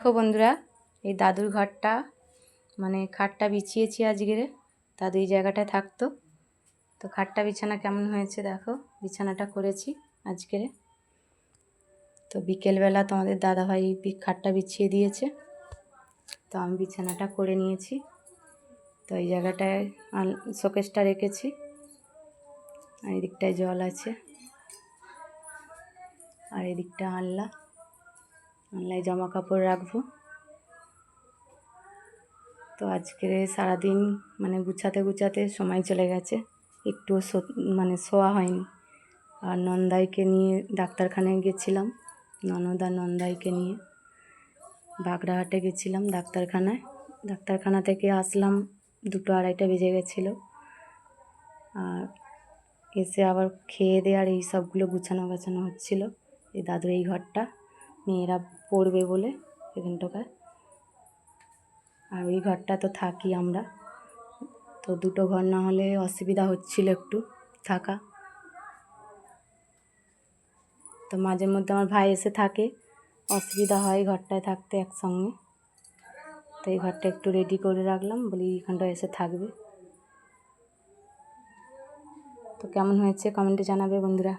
দেখো বন্ধুরা, এই দাদুর ঘরটা মানে খাটটা বিছিয়েছি আজকের দাদু এই জায়গাটায় থাকতো। তো খাটটা বিছানা কেমন হয়েছে দেখো, বিছানাটা করেছি আজকের তো বিকেলবেলা তোমাদের দাদাভাই খাটটা বিছিয়ে দিয়েছে। তো আমি বিছানাটা করে নিয়েছি। তো এই জায়গাটায় শোকেসটা রেখেছি। আর এদিকটায় জল আছে। আর এদিকটা আনলা আনলায় জামা কাপড় রাখব। তো আজকে সারাদিন মানে গুছাতে গুছাতে সময় চলে গেছে। একটুও মানে শোয়া হয়নি। আর নন্দাইকে নিয়ে ডাক্তারখানায় গেছিলাম, ননদ আর নন্দাইকে নিয়ে। বাগড়াহাটে গেছিলাম ডাক্তারখানায়। ডাক্তারখানা থেকে আসলাম, দুটো আড়াইটা বেজে গেছিল। আর এসে আবার খেয়ে দিয়ে আর এই সবগুলো গুছানো গাছানো হচ্ছিল। এই দাদুর এই ঘরটা। মেয়েরা পড়বে বলে এখানটায় আর ওই ঘরটা তো থাকি আমরা। তো দুটো ঘর না হলে অসুবিধা হচ্ছিল একটু থাকা। তো মাঝে মধ্যে আমার ভাই এসে থাকে। অসুবিধা হয় ঘরটায় থাকতে একসঙ্গে। তো এই ঘরটা একটু রেডি করে রাখলাম, বলি এখানটা এসে থাকবে। তো কেমন হয়েছে কমেন্টে জানাবে বন্ধুরা।